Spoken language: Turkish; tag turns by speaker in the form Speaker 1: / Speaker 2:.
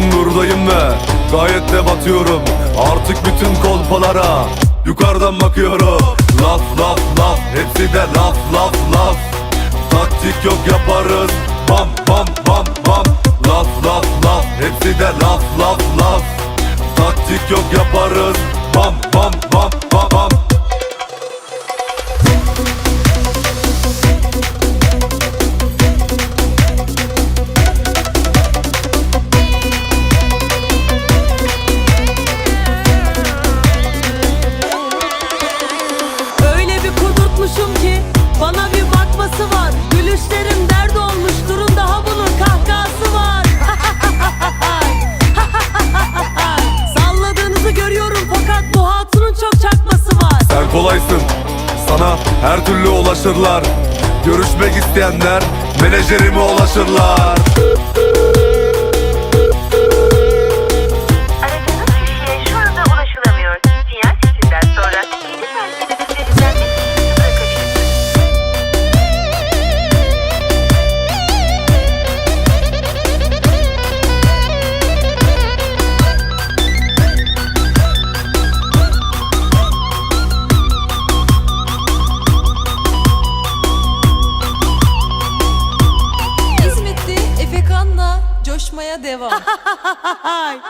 Speaker 1: gün buradayım ve gayet de batıyorum. Artık bütün kolpalara yukarıdan bakıyorum. Laf laf laf hepsi de laf laf laf. Taktik yok yaparız. Bam bam bam bam. Laf laf laf hepsi de laf laf laf. Taktik yok yaparız. Bam bam
Speaker 2: bir kudurtmuşum ki bana bir bakması var. Gülüşlerim dert olmuş durun daha bunun kahkahası var. Salladığınızı görüyorum fakat bu hatunun çok çakması var.
Speaker 1: Sen kolaysın Sana her türlü ulaşırlar. Görüşmek isteyenler Menajerime ulaşırlar
Speaker 3: İzmit'te Efekan'la coşmaya devam.
Speaker 2: Ay.